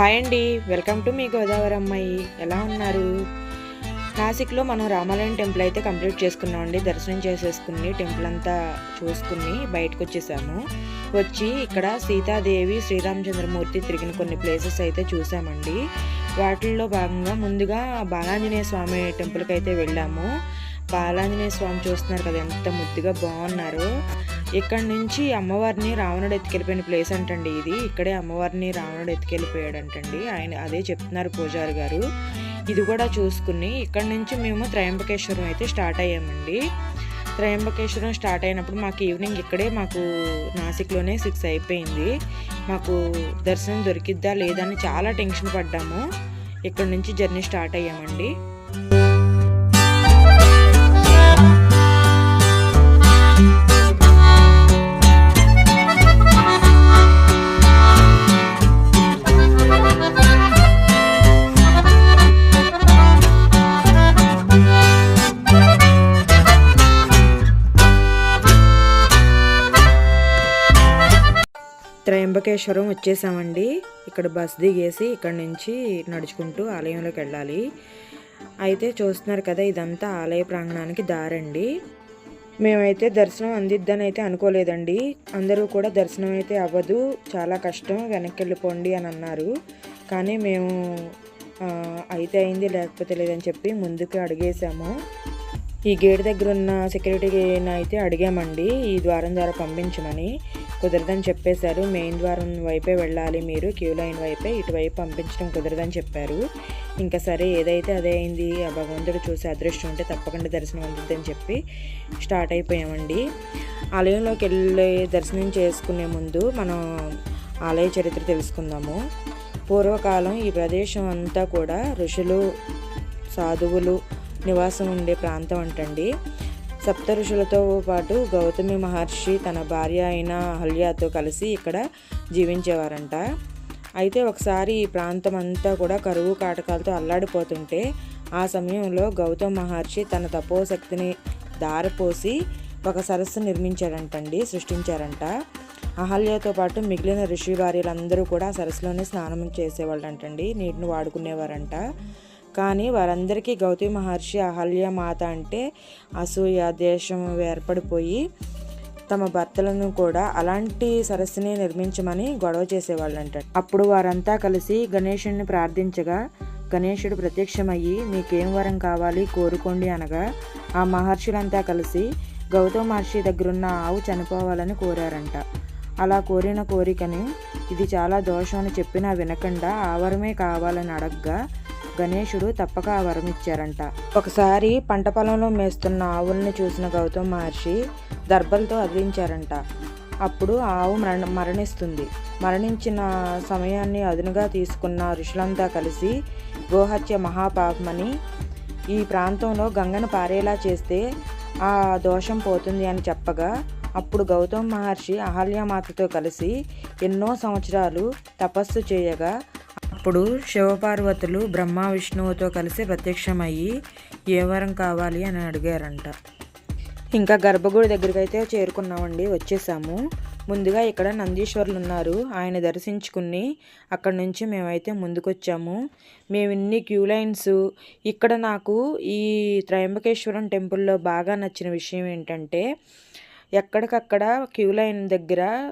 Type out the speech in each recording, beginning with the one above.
Hi అండి. Welcome to me Godavari అమ్మాయి. ఎలా ఉన్నారు? నాసిక్లో మనం రామాలయం టెంపుల్ అయితే కంప్లీట్ చేసుకున్నాం అండి. దర్శనం చేసేసుకుని టెంపుల్ అంతా చూసుకుని బయటకు వచ్చేసాము వచ్చి ఇక్కడ సీతాదేవి శ్రీరామచంద్రమూర్తి తిరిగిన కొన్ని ప్లేసెస్ అయితే చూసామండి. వాటిల్లో భాగంగా ముందుగా బాలాంజనేయ స్వామి టెంపుల్కి అయితే వెళ్ళాము. బాలాంజనేయ స్వామి చూస్తున్నారు కదా ఎంత ముద్దుగా బాగున్నారు. ఇక్కడ నుంచి అమ్మవారిని రావణుడు ఎత్తుకెళ్ళిపోయిన ప్లేస్ అంటండి ఇది. ఇక్కడే అమ్మవారిని రావణుడు ఎత్తుకెళ్ళిపోయాడంటండి. ఆయన అదే చెప్తున్నారు పూజారి గారు. ఇది కూడా చూసుకుని ఇక్కడ నుంచి మేము త్రయంబకేశ్వరం అయితే స్టార్ట్ అయ్యామండి. త్రయంబకేశ్వరం స్టార్ట్ అయినప్పుడు మాకు ఈవినింగ్ ఇక్కడే మాకు నాసిక్లోనే సిక్స్ అయిపోయింది. మాకు దర్శనం దొరికిద్దా లేదా అని చాలా టెన్షన్ పడ్డాము. ఇక్కడ నుంచి జర్నీ స్టార్ట్ అయ్యామండి. త్రయంబకేశ్వరం వచ్చేసామండి. ఇక్కడ బస్ దిగేసి ఇక్కడ నుంచి నడుచుకుంటూ ఆలయంలోకి వెళ్ళాలి. అయితే చూస్తున్నారు కదా ఇదంతా ఆలయ ప్రాంగణానికి దారండి. మేమైతే దర్శనం అందిద్దని అయితే అనుకోలేదండి. అందరూ కూడా దర్శనం అయితే అవ్వదు. చాలా కష్టం వెనక్కి వెళ్ళిపోండి అని అన్నారు. కానీ మేము అయితే అయింది లేకపోతే లేదని చెప్పి ముందుకు అడిగేసాము ఈ గేట్ దగ్గర ఉన్న సెక్యూరిటీని అయితే అడిగామండి. ఈ ద్వారం ద్వారా పంపించమని కుదరదని చెప్పేశారు. మెయిన్ ద్వారం వైపే వెళ్ళాలి మీరు. క్యూ లైన్ వైపే ఇటువైపు పంపించడం కుదరదని చెప్పారు. ఇంకా సరే ఏదైతే అదే అయింది ఆ భగవంతుడు చూసి అదృష్టం ఉంటే తప్పకుండా దర్శనం అందుద్దని చెప్పి స్టార్ట్ అయిపోయామండి. ఆలయంలోకి వెళ్ళి దర్శనం చేసుకునే ముందు మనం ఆలయ చరిత్ర తెలుసుకుందాము. పూర్వకాలం ఈ ప్రదేశం అంతా కూడా ఋషులు సాధువులు నివాసం ఉండే ప్రాంతం అంటండి. సప్త ఋషులతో పాటు గౌతమి మహర్షి తన భార్య అయిన అహల్యతో కలిసి ఇక్కడ జీవించేవారంట. అయితే ఒకసారి ఈ ప్రాంతం అంతా కూడా కరువు కాటకాలతో అల్లాడిపోతుంటే ఆ సమయంలో గౌతమ మహర్షి తన తపోశక్తిని దారపోసి ఒక సరస్సు నిర్మించారంటండి సృష్టించారంట. అహల్యతో పాటు మిగిలిన ఋషి భార్యలందరూ కూడా ఆ సరస్సులోనే స్నానం చేసేవాళ్ళంటండి నీటిని వాడుకునేవారంట. కానీ వారందరికీ గౌతమి మహర్షి అహల్యమాత అంటే అసూయ దేశం ఏర్పడిపోయి తమ భర్తలను కూడా అలాంటి సరస్సుని నిర్మించమని గొడవ చేసేవాళ్ళంట. అప్పుడు వారంతా కలిసి గణేషుణ్ణి ప్రార్థించగా గణేషుడు ప్రత్యక్షమయ్యి మీకేం వరం కావాలి కోరుకోండి అనగా ఆ మహర్షులంతా కలిసి గౌతమ మహర్షి దగ్గరున్న ఆవు చనిపోవాలని కోరారంట. అలా కోరిన కోరికని ఇది చాలా దోషం అని చెప్పినా వినకుండా ఆవరమే కావాలని అడగ్గా గణేశుడు తప్పక ఆ వరం ఇచ్చారంట. ఒకసారి పంట పొలంలో మేస్తున్న ఆవులను చూసిన గౌతమ మహర్షి దర్భలతో అదిలించారంట. అప్పుడు ఆవు మరణ మరణిస్తుంది. మరణించిన సమయాన్ని అదునుగా తీసుకున్న ఋషులంతా కలిసి గోహత్య మహాపాపమని ఈ ప్రాంతంలో గంగను పారేలా చేస్తే ఆ దోషం పోతుంది అని చెప్పగా అప్పుడు గౌతమ్ మహర్షి అహల్యమాతతో కలిసి ఎన్నో సంవత్సరాలు తపస్సు చేయగా అప్పుడు శివపార్వతులు బ్రహ్మ విష్ణువుతో కలిసి ప్రత్యక్షమయ్యి ఏ వరం కావాలి? అని అడిగారంట. ఇంకా గర్భగుడి దగ్గరికి అయితే చేరుకున్నామండి వచ్చేసాము. ముందుగా ఇక్కడ నందీశ్వరులు ఉన్నారు ఆయన దర్శించుకుని అక్కడ నుంచి మేమైతే ముందుకొచ్చాము. మేము ఇన్ని క్యూ లైన్స్. ఇక్కడ నాకు ఈ త్రయంబకేశ్వరం టెంపుల్లో బాగా నచ్చిన విషయం ఏంటంటే ఎక్కడికక్కడ క్యూ లైన్ దగ్గర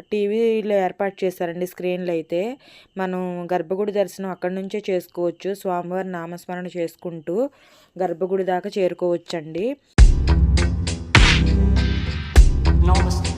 టీవీలో ఏర్పాటు చేశారండి స్క్రీన్లు అయితే. మనం గర్భగుడి దర్శనం అక్కడి నుంచే చేసుకోవచ్చు. స్వామివారి నామస్మరణ చేసుకుంటూ గర్భగుడి దాకా చేరుకోవచ్చండి. నమస్తే.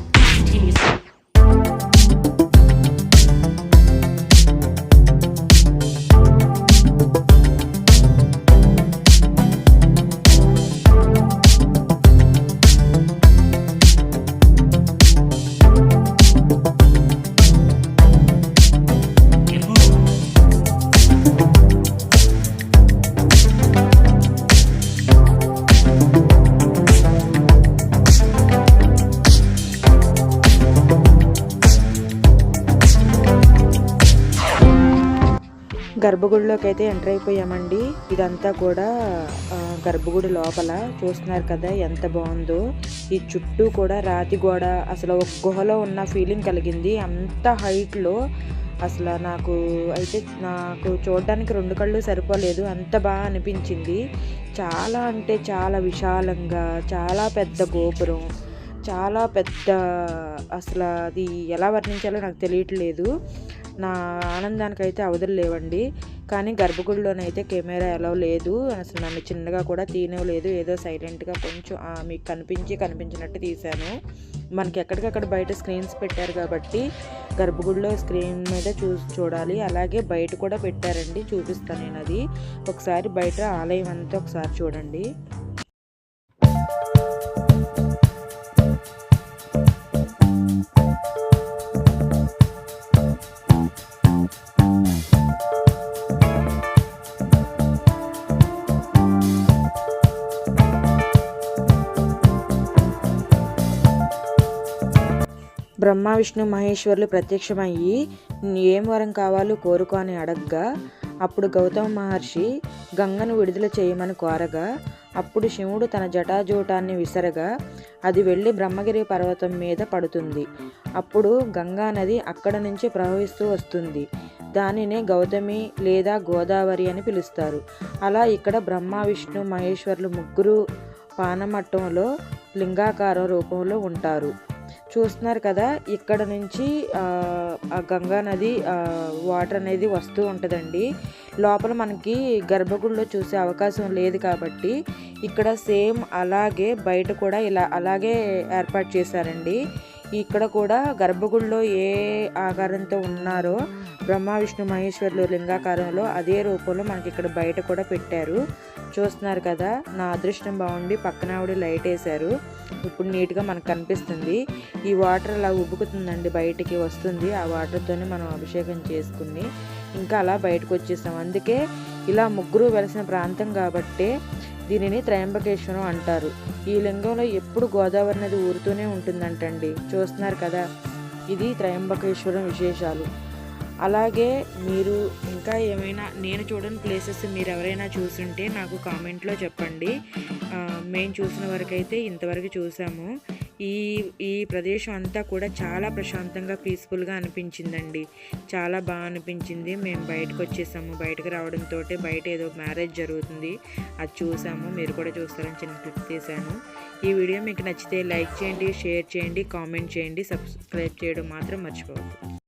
గర్భగుడిలోకి అయితే ఎంటర్ అయిపోయామండి. ఇదంతా కూడా గర్భగుడి లోపల చూస్తున్నారు కదా ఎంత బాగుందో. ఈ చుట్టూ కూడా రాతి గోడ అసలు ఒక గుహలో ఉన్న ఫీలింగ్ కలిగింది. అంత హైట్లో అసలు నాకు అయితే నాకు చూడడానికి రెండు కళ్ళు సరిపోలేదు. అంత బాగా అనిపించింది. చాలా అంటే చాలా విశాలంగా చాలా పెద్ద గోపురం చాలా పెద్ద అసలు అది ఎలా వర్ణించాలో నాకు తెలియట్లేదు. నా ఆనందానికైతే అవధులు లేవండి. కానీ గర్భగుడిలోనైతే కెమెరా ఎలా లేదు. అసలు నన్ను చిన్నగా కూడా తీయనివ్వలేదు ఏదో సైలెంట్గా కొంచెం మీకు కనిపించి కనిపించినట్టు తీశాను. మనకి ఎక్కడికక్కడ బయట స్క్రీన్స్ పెట్టారు కాబట్టి గర్భగుడిలో స్క్రీన్ మీద చూసి చూడాలి. అలాగే బయట కూడా పెట్టారండి. చూపిస్తాను నేను అది ఒకసారి బయట ఆలయం అంతా ఒకసారి చూడండి. బ్రహ్మ విష్ణు మహేశ్వరులు ప్రత్యక్షమయ్యి ఏం వరం కావాలో కోరుకో అని అడగ్గా అప్పుడు గౌతమ మహర్షి గంగను విడుదల చేయమని కోరగా అప్పుడు శివుడు తన జటాజూటాన్ని విసరగా అది వెళ్ళి బ్రహ్మగిరి పర్వతం మీద పడుతుంది. అప్పుడు గంగా నది అక్కడ నుంచి ప్రవహిస్తూ వస్తుంది. దానినే గౌతమి లేదా గోదావరి అని పిలుస్తారు. అలా ఇక్కడ బ్రహ్మ విష్ణు మహేశ్వరులు ముగ్గురు పానమట్టంలో లింగాకారం రూపంలో ఉంటారు. చూస్తున్నారు కదా ఇక్కడ నుంచి ఆ, గంగా నది వాటర్ అనేది వస్తూ ఉంటుందండి. లోపల మనకి గర్భగుడిలో చూసే అవకాశం లేదు కాబట్టి ఇక్కడ సేమ్ అలాగే బయట కూడా ఇలా అలాగే ఏర్పాటు చేశారండి. ఇక్కడ కూడా గర్భగుడిలో ఏ ఆకారంతో ఉన్నారో బ్రహ్మ విష్ణు మహేశ్వరులు లింగాకారంలో అదే రూపంలో మనకి ఇక్కడ బయట కూడా పెట్టారు. చూస్తున్నారు కదా నా అదృష్టం బాగుండి పక్కన ఆవిడ లైట్ వేశారు. ఇప్పుడు నీట్గా మనకు కనిపిస్తుంది. ఈ వాటర్ అలా ఉబ్బుకుతుందండి బయటికి వస్తుంది. ఆ వాటర్తోనే మనం అభిషేకం చేసుకుని ఇంకా అలా బయటకు వచ్చేసాం. అందుకే ఇలా ముగ్గురు వెలిసిన ప్రాంతం కాబట్టే దీనిని త్రయంబకేశ్వరం అంటారు. ఈ లింగంలో ఎప్పుడు గోదావరి నది ఊరుతూనే ఉంటుందంటండి. చూస్తున్నారు కదా ఇది త్రయంబకేశ్వరం విశేషాలు. అలాగే మీరు ఇంకా ఏమైనా నేను చూడని ప్లేసెస్ మీరు ఎవరైనా చూసుంటే నాకు కామెంట్లో చెప్పండి. మేము చూసిన వరకైతే ఇంతవరకు చూసాము. ఈ ఈ ప్రదేశం అంతా కూడా చాలా ప్రశాంతంగా పీస్ఫుల్గా అనిపించిందండి. చాలా బాగా అనిపించింది. మేము బయటకు వచ్చేసాము. బయటకు రావడంతో బయట ఏదో మ్యారేజ్ జరుగుతుంది. అది చూసాము. మీరు కూడా చూస్తారని చిన్న క్లిక్ తీశాను. ఈ వీడియో మీకు నచ్చితే లైక్ చేయండి షేర్ చేయండి కామెంట్ చేయండి. సబ్స్క్రైబ్ చేయడం మాత్రం మర్చిపోవద్దు.